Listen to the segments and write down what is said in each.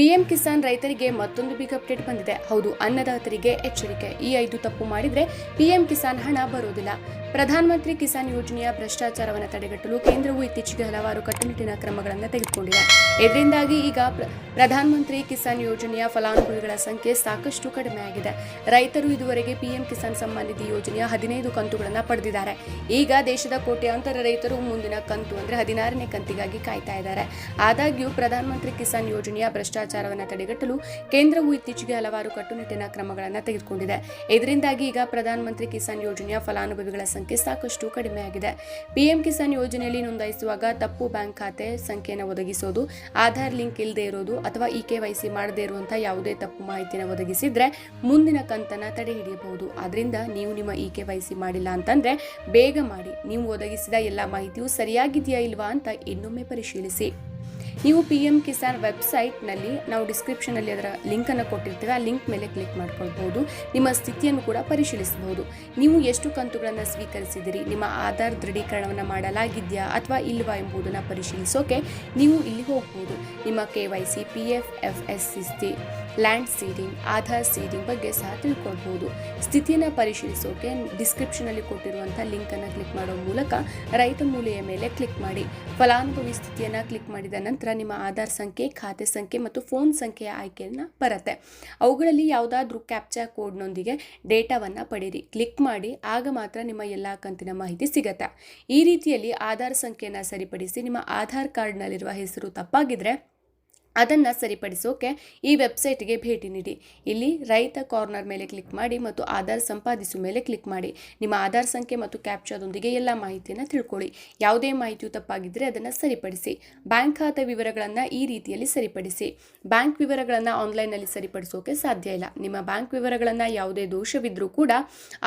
PM Kisan ರೈತರಿಗೆ ಮತ್ತೊಂದು big update ಬಂದಿದೆ. ಹೌದು, ಅನ್ನದಾತರಿಗೆ ಎಚ್ಚರಿಕೆ. ಈ ಐದು ತಪ್ಪು ಮಾಡಿದ್ರೆ ಪಿಎಂ ಕಿಸಾನ್ ಹಣ ಬರೋದಿಲ್ಲ. ಪ್ರಧಾನಮಂತ್ರಿ ಕಿಸಾನ್ ಯೋಜನೆಯ ಭ್ರಷ್ಟಾಚಾರವನ್ನು ತಡೆಗಟ್ಟಲು ಕೇಂದ್ರವು ಇತ್ತೀಚೆಗೆ ಹಲವಾರು ಕಟ್ಟುನಿಟ್ಟಿನ ಕ್ರಮಗಳನ್ನು ತೆಗೆದುಕೊಂಡಿದೆ. ಇದರಿಂದಾಗಿ ಈಗ ಪ್ರ- ಪ್ರಧಾನಮಂತ್ರಿ ಕಿಸಾನ್ ಯೋಜನೆಯ ಫಲಾನುಭವಿಗಳ ಸಂಖ್ಯೆ ಸಾಕಷ್ಟು ಕಡಿಮೆಯಾಗಿದೆ ರೈತರು ಇದುವರೆಗೆ ಪಿಎಂ ಕಿಸಾನ್ ಸಮ್ಮಾನ್ ನಿಧಿ ಯೋಜನೆಯ ಹದಿನೈದು ಕಂತುಗಳನ್ನು ಪಡೆದಿದ್ದಾರೆ. ಈಗ ದೇಶದ ಕೋಟ್ಯಾಂತರ ರೈತರು ಮುಂದಿನ ಕಂತು ಅಂದರೆ ಹದಿನಾರನೇ ಕಂತಿಗಾಗಿ ಕಾಯ್ತಾ ಇದ್ದಾರೆ. ಆದಾಗ್ಯೂ ಪ್ರಧಾನಮಂತ್ರಿ ಕಿಸಾನ್ ಯೋಜನೆಯ ಭ್ರಷ್ಟಾಚಾರವನ್ನು ತಡೆಗಟ್ಟಲು ಕೇಂದ್ರವು ಇತ್ತೀಚೆಗೆ ಹಲವಾರು ಕಟ್ಟುನಿಟ್ಟಿನ ಕ್ರಮಗಳನ್ನು ತೆಗೆದುಕೊಂಡಿದೆ. ಇದರಿಂದಾಗಿ ಈಗ ಪ್ರಧಾನಮಂತ್ರಿ ಕಿಸಾನ್ ಯೋಜನೆಯ ಫಲಾನುಭವಿಗಳ ಸಂಖ್ಯೆ ಸಾಕಷ್ಟು ಕಡಿಮೆಯಾಗಿದೆ. ಪಿಎಂ ಕಿಸಾನ್ ಯೋಜನೆಯಲ್ಲಿ ನೋಂದಾಯಿಸುವಾಗ ತಪ್ಪು ಬ್ಯಾಂಕ್ ಖಾತೆ ಸಂಖ್ಯೆಯನ್ನು ಒದಗಿಸೋದು, ಆಧಾರ್ ಲಿಂಕ್ ಇಲ್ಲದೆ ಇರೋದು ಅಥವಾ ಇ ಕೆ ವೈ ಸಿ ಮಾಡದೇ ಇರುವಂತಹ ಯಾವುದೇ ತಪ್ಪು ಮಾಹಿತಿಯನ್ನು ಒದಗಿಸಿದ್ರೆ ಮುಂದಿನ ಕಂತನ್ನು ತಡೆ ಹಿಡಿಯಬಹುದು. ನೀವು ನಿಮ್ಮ ಇ ಕೆ ವೈ ಸಿ ಮಾಡಿಲ್ಲ ಅಂತಂದ್ರೆ ಬೇಗ ಮಾಡಿ. ನೀವು ಒದಗಿಸಿದ ಎಲ್ಲ ಮಾಹಿತಿಯು ಸರಿಯಾಗಿದೆಯಾ ಇಲ್ವಾ ಅಂತ ಇನ್ನೊಮ್ಮೆ ಪರಿಶೀಲಿಸಿ. ನೀವು ಪಿ ಎಂ ಕಿಸಾನ್ ವೆಬ್ಸೈಟ್ನಲ್ಲಿ ನಾವು ಡಿಸ್ಕ್ರಿಪ್ಷನಲ್ಲಿ ಅದರ ಲಿಂಕನ್ನು ಕೊಟ್ಟಿರ್ತೀವಿ, ಆ ಲಿಂಕ್ ಮೇಲೆ ಕ್ಲಿಕ್ ಮಾಡ್ಕೊಳ್ಬೋದು ನಿಮ್ಮ ಸ್ಥಿತಿಯನ್ನು ಕೂಡ ಪರಿಶೀಲಿಸಬಹುದು. ನೀವು ಎಷ್ಟು ಕಂತುಗಳನ್ನು ಸ್ವೀಕರಿಸಿದಿರಿ, ನಿಮ್ಮ ಆಧಾರ್ ದೃಢೀಕರಣವನ್ನು ಮಾಡಲಾಗಿದೆಯಾ ಅಥವಾ ಇಲ್ವಾ ಎಂಬುದನ್ನು ಪರಿಶೀಲಿಸೋಕೆ ನೀವು ಇಲ್ಲಿ ಹೋಗ್ಬೋದು. ನಿಮ್ಮ K Y C P F F S C C land seeding Aadhaar seeding ಬಗ್ಗೆ ಸಹ ತಿಳ್ಕೊಳ್ಬೋದು ಸ್ಥಿತಿಯನ್ನು ಪರಿಶೀಲಿಸೋಕೆ ಡಿಸ್ಕ್ರಿಪ್ಷನಲ್ಲಿ ಕೊಟ್ಟಿರುವಂಥ ಲಿಂಕನ್ನು ಕ್ಲಿಕ್ ಮಾಡೋ ಮೂಲಕ ರೈತ ಮೂಲೆಯ ಮೇಲೆ ಕ್ಲಿಕ್ ಮಾಡಿ. ಫಲಾನುಭವಿ ಸ್ಥಿತಿಯನ್ನು ಕ್ಲಿಕ್ ಮಾಡಿದ ನಂತರ ನಿಮ್ಮ ಆಧಾರ್ ಸಂಖ್ಯೆ, ಖಾತೆ ಸಂಖ್ಯೆ ಮತ್ತು ಫೋನ್ ಸಂಖ್ಯೆಯ ಆಯ್ಕೆಯನ್ನು ಬರುತ್ತೆ. ಅವುಗಳಲ್ಲಿ ಯಾವುದಾದ್ರೂ ಕ್ಯಾಪ್ಚಾ ಕೋಡ್ನೊಂದಿಗೆ ಡೇಟಾವನ್ನು ಪಡೀರಿ ಕ್ಲಿಕ್ ಮಾಡಿ, ಆಗ ಮಾತ್ರ ನಿಮ್ಮ ಎಲ್ಲ ಕಂತಿನ ಮಾಹಿತಿ ಸಿಗತ್ತೆ. ಈ ರೀತಿಯಲ್ಲಿ ಆಧಾರ್ ಸಂಖ್ಯೆಯನ್ನು ಸರಿಪಡಿಸಿ ನಿಮ್ಮ ಆಧಾರ್ ಕಾರ್ಡ್ನಲ್ಲಿರುವ ಹೆಸರು ತಪ್ಪಾಗಿದ್ರೆ ಅದನ್ನು ಸರಿಪಡಿಸೋಕೆ ಈ ವೆಬ್ಸೈಟ್ಗೆ ಭೇಟಿ ನೀಡಿ. ಇಲ್ಲಿ ರೈತ ಕಾರ್ನರ್ ಮೇಲೆ ಕ್ಲಿಕ್ ಮಾಡಿ ಮತ್ತು ಆಧಾರ್ ಸಂಪಾದಿಸು ಮೇಲೆ ಕ್ಲಿಕ್ ಮಾಡಿ. ನಿಮ್ಮ ಆಧಾರ್ ಸಂಖ್ಯೆ ಮತ್ತು ಕ್ಯಾಪ್ಚಾದೊಂದಿಗೆ ಎಲ್ಲ ಮಾಹಿತಿಯನ್ನು ತಿಳ್ಕೊಳ್ಳಿ. ಯಾವುದೇ ಮಾಹಿತಿಯು ತಪ್ಪಾಗಿದ್ದರೆ ಅದನ್ನು ಸರಿಪಡಿಸಿ. ಬ್ಯಾಂಕ್ ಖಾತೆ ವಿವರಗಳನ್ನು ಈ ರೀತಿಯಲ್ಲಿ ಸರಿಪಡಿಸಿ. ಬ್ಯಾಂಕ್ ವಿವರಗಳನ್ನು ಆನ್ಲೈನ್ನಲ್ಲಿ ಸರಿಪಡಿಸೋಕೆ ಸಾಧ್ಯ ಇಲ್ಲ. ನಿಮ್ಮ ಬ್ಯಾಂಕ್ ವಿವರಗಳನ್ನು ಯಾವುದೇ ದೋಷವಿದ್ದರೂ ಕೂಡ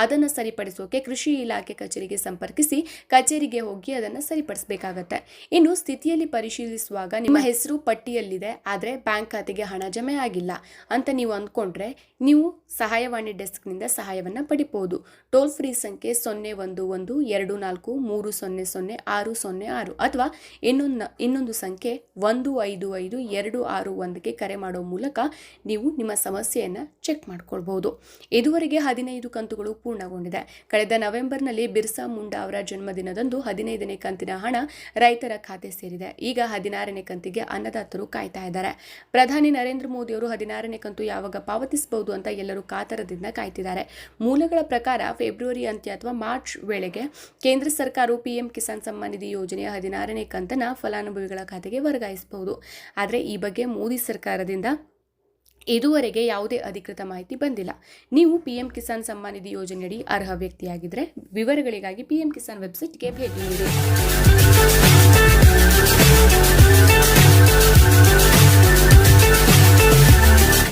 ಅದನ್ನು ಸರಿಪಡಿಸೋಕೆ ಕೃಷಿ ಇಲಾಖೆ ಕಚೇರಿಗೆ ಸಂಪರ್ಕಿಸಿ ಕಚೇರಿಗೆ ಹೋಗಿ ಅದನ್ನು ಸರಿಪಡಿಸಬೇಕಾಗತ್ತೆ. ಇನ್ನು ಸ್ಥಿತಿಯಲ್ಲಿ ಪರಿಶೀಲಿಸುವಾಗ ನಿಮ್ಮ ಹೆಸರು ಪಟ್ಟಿಯಲ್ಲಿದೆ. ಆದರೆ ಬ್ಯಾಂಕ್ ಖಾತೆಗೆ ಹಣ ಜಮೆ ಆಗಿಲ್ಲ ಅಂತ ನೀವು ಅಂದ್ಕೊಂಡ್ರೆ ನೀವು ಸಹಾಯವಾಣಿ ಡೆಸ್ಕ್ನಿಂದ ಸಹಾಯವನ್ನು ಪಡಿಬೋದು ಟೋಲ್ ಫ್ರೀ ಸಂಖ್ಯೆ ಸೊನ್ನೆ ಒಂದು ಒಂದು ಎರಡು ನಾಲ್ಕು ಮೂರು ಸೊನ್ನೆ ಸೊನ್ನೆ ಆರು ಸೊನ್ನೆ ಆರು ಅಥವಾ ಇನ್ನೊಂದು ಇನ್ನೊಂದು ಸಂಖ್ಯೆ ಒಂದು ಐದು ಐದು ಎರಡು ಆರು ಒಂದಕ್ಕೆ ಕರೆ ಮಾಡೋ ಮೂಲಕ ನೀವು ನಿಮ್ಮ ಸಮಸ್ಯೆಯನ್ನು ಚೆಕ್ ಮಾಡ್ಕೊಳ್ಬಹುದು. ಇದುವರೆಗೆ ಹದಿನೈದು ಕಂತುಗಳು ಪೂರ್ಣಗೊಂಡಿದೆ. ಕಳೆದ ನವೆಂಬರ್ನಲ್ಲಿ ಬಿರ್ಸಾ ಮುಂಡಾ ಅವರ ಜನ್ಮದಿನದಂದು ಹದಿನೈದನೇ ಕಂತಿನ ಹಣ ರೈತರ ಖಾತೆ ಸೇರಿದೆ. ಈಗ ಹದಿನಾರನೇ ಕಂತಿಗೆ ಅನ್ನದಾತರು ಕಾಯ್ತಾ ಇದ್ದಾರೆ. ಪ್ರಧಾನಿ ನರೇಂದ್ರ ಮೋದಿ ಅವರು ಹದಿನಾರನೇ ಕಂತು ಯಾವಾಗ ಪಾವತಿಸಬಹುದು ಅಂತ ಎಲ್ಲರೂ ಕಾತರದಿಂದ ಕಾಯ್ತಿದ್ದಾರೆ. ಮೂಲಗಳ ಪ್ರಕಾರ ಫೆಬ್ರವರಿ ಅಂತ್ಯ ಅಥವಾ ಮಾರ್ಚ್ ವೇಳೆಗೆ ಕೇಂದ್ರ ಸರ್ಕಾರವು ಪಿಎಂ ಕಿಸಾನ್ ಸಮ್ಮಾನ್ ನಿಧಿ ಯೋಜನೆಯ ಹದಿನಾರನೇ ಕಂತನ ಫಲಾನುಭವಿಗಳ ಖಾತೆಗೆ ವರ್ಗಾಯಿಸಬಹುದು. ಆದರೆ ಈ ಬಗ್ಗೆ ಮೋದಿ ಸರ್ಕಾರದಿಂದ ಇದುವರೆಗೆ ಯಾವುದೇ ಅಧಿಕೃತ ಮಾಹಿತಿ ಬಂದಿಲ್ಲ. ನೀವು ಪಿಎಂ ಕಿಸಾನ್ ಸಮ್ಮಾನ್ ನಿಧಿ ಯೋಜನೆಯಡಿ ಅರ್ಹ ವ್ಯಕ್ತಿಯಾಗಿದ್ದರೆ ವಿವರಗಳಿಗಾಗಿ ಪಿಎಂ ಕಿಸಾನ್ ವೆಬ್ಸೈಟ್ಗೆ ಭೇಟಿ ನೀಡಿ.